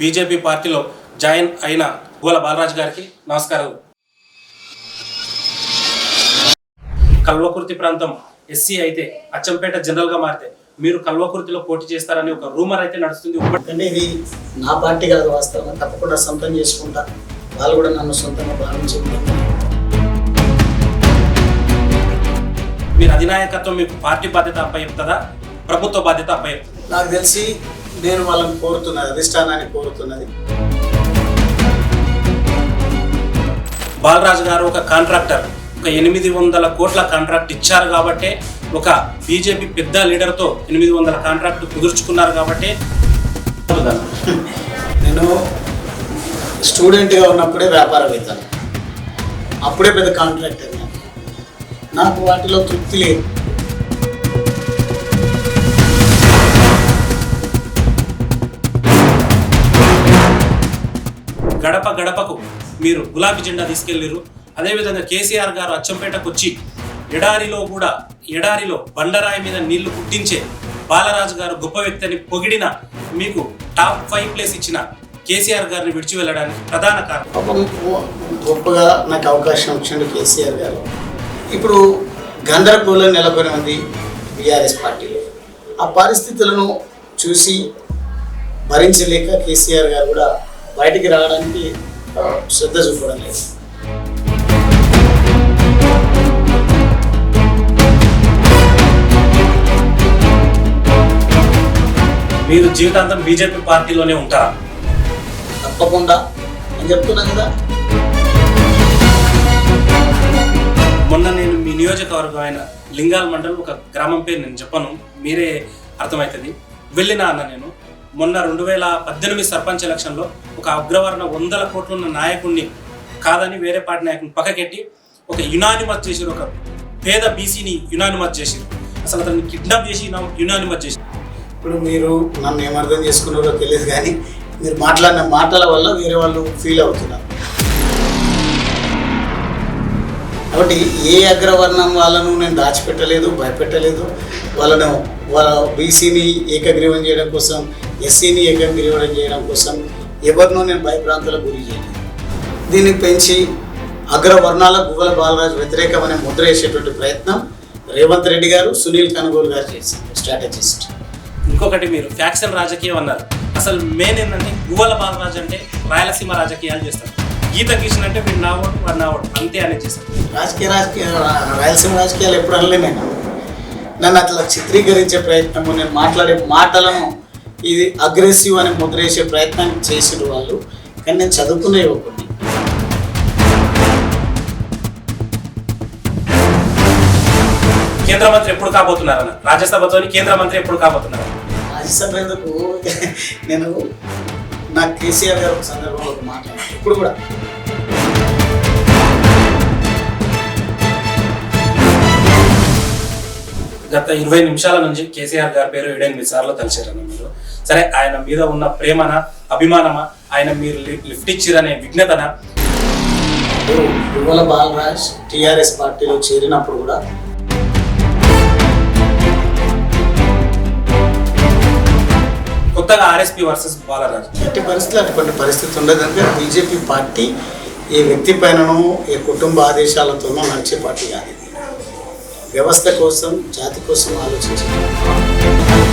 BJP పార్టీలో join అయిన గోల బాలరాజు గారికి నమస్కారం. కల్వకుర్తి ప్రాంతం ఎస్సీ అయితే అచ్చంపేట జనరల్గా మారితే మీరు కల్వకుర్తిలో పోటీ చేస్తారని ఒక రూమర్ అయితే నడుస్తుంది. అంటే ఇది నా పార్టీ కాదు వాస్తవం తప్పకుండా సొంతం చేసుకుంటా. వాళ్ళు కూడా నన్ను సొంతంగా భావించుకుంటారు. మీరు అధినాయకత్వం మీకు పార్టీ బాధ్యత అప్పచెప్తుందా ప్రభుత్వ బాధ్యత అప్పచెప్తుంది నాకు తెలిసి నేను వాళ్ళని కోరుతున్నది అధిష్టానాన్ని కోరుతున్నది. బాలరాజు గారు ఒక కాంట్రాక్టర్ ఒక ఎనిమిది వందల కోట్ల కాంట్రాక్ట్ ఇచ్చారు కాబట్టే ఒక బీజేపీ పెద్ద లీడర్తో ఎనిమిది వందల కాంట్రాక్ట్ కుదుర్చుకున్నారు కాబట్టి. నేను స్టూడెంట్గా ఉన్నప్పుడే వ్యాపారవేత్తను అప్పుడే పెద్ద కాంట్రాక్టర్ నాకు వాటిలో తృప్తి లేదు. గడప గడపకు మీరు గులాబీ జెండా తీసుకెళ్ళిరు అదేవిధంగా కేసీఆర్ గారు అచ్చంపేటకు వచ్చి ఎడారిలో కూడా ఎడారిలో బండరాయి మీద నీళ్ళు పుట్టించే బాలరాజు గారు గొప్ప వ్యక్తి అని పొగిడిన మీకు టాప్ ఫైవ్ ప్లేస్ ఇచ్చిన కేసీఆర్ గారిని విడిచి వెళ్ళడానికి ప్రధాన కారణం. గొప్పగా నాకు అవకాశం వచ్చింది కేసీఆర్ గారు. ఇప్పుడు గందరగోళం నెలకొని ఉంది బీఆర్ఎస్ పార్టీలో. ఆ పరిస్థితులను చూసి భరించలేక కేసీఆర్ గారు కూడా బయటికి రావడానికి శ్రద్ధ చూపడం లేదు. మీరు జీవితాంతం బీజేపీ పార్టీలోనే ఉంటారా? తప్పకుండా. అని చెప్తున్నా కదా. మొన్న నేను మీ నియోజకవర్గం అయిన లింగాల మండలం ఒక గ్రామం పేరు నేను చెప్పను మీరే అర్థమవుతుంది. వెళ్ళినా అన్న నేను. మొన్న రెండు వేల పద్దెనిమిది సర్పంచ్ ఎలక్షన్లో ఒక అగ్రవర్ణ వందల కోట్లున్న నాయకుడిని కాదని వేరే పార్టీ నాయకుడిని పక్కకెట్టి ఒక యునానిమస్ చేసిరు ఒక పేద బీసీని యునానిమస్ చేసిరు అసలు అతన్ని కిడ్నాప్ చేసి యునానిమస్ చేసి ఇప్పుడు మీరు నన్ను ఏమర్థం చేసుకున్నారో తెలియదు కానీ మీరు మాట్లాడిన మాటల వల్ల వేరే వాళ్ళు ఫీల్ అవుతున్నారు. కాబట్టి ఏ అగ్రవర్ణం వాళ్ళను నేను దాచిపెట్టలేదు భయపెట్టలేదు. వాళ్ళను వాళ్ళ బీసీని ఏకగ్రీవం చేయడం కోసం ఎస్సీని ఏకగ్రీవం చేయడం కోసం ఎవరినో నేను భయప్రాంతాలకు గురి చేయలేదు. దీన్ని పెంచి అగ్రవర్ణాల గువ్వల బాలరాజు వ్యతిరేకమనే ముద్ర వేసేటువంటి ప్రయత్నం రేవంత్ రెడ్డి గారు సునీల్ కనుగోలు గారు చేశారు స్ట్రాటజిస్ట్. ఇంకొకటి మీరు ఫ్యాక్షన్ రాజకీయం అన్నారు. అసలు మెయిన్ ఏంటంటే గువ్వల బాలరాజు అంటే రాయలసీమ రాజకీయాలు చేస్తారు. గీత గీసిన అంటే మీరు నా ఓటు వాడు నా ఓటు. అంతే అనేది చేస్తారు రాజకీయ రాజకీయ రాయలసీమ రాజకీయాలు ఎప్పుడు అనలే నేను. నన్ను అట్లా చిత్రీకరించే ప్రయత్నము నేను మాట్లాడే మాటలను ఇది అగ్రెసివ్ అని ముద్రేసే ప్రయత్నం చేసిన వాళ్ళు కానీ నేను చదువుకునే యువకుడిని. కేంద్ర మంత్రి ఎప్పుడు కాబోతున్నారన్న రాజ్యసభతోని కేంద్ర మంత్రి ఎప్పుడు కాబోతున్నారు? రాజ్యసభ ఎందుకు? నేను నాకు కేసీఆర్ గారు ఒక సందర్భంలో ఒక మాట్లాడారు ఇప్పుడు కూడా. గత ఇరవై నిమిషాల నుంచి కేసీఆర్ గారి పేరు ఎనిమిది సార్లు తలిచారన్న మీరు సరే ఆయన మీద ఉన్న ప్రేమన అభిమానమా? ఆయన మీరు లిఫ్ట్ ఇచ్చిరనే విఘ్నతన యువల బాలరాజ్ టిఆర్ఎస్ పార్టీలో చేరినప్పుడు కూడా కొత్తగా ఆర్ఎస్పీ వర్సెస్ బాలరాజు. ఎట్టి పరిస్థితులు అటువంటి పరిస్థితి ఉండదు అంటే బీజేపీ పార్టీ ఏ వ్యక్తి పైననో ఏ కుటుంబ ఆదేశాలతోనో నడిచే పార్టీ కాదు వ్యవస్థ కోసం జాతి కోసం ఆలోచించారు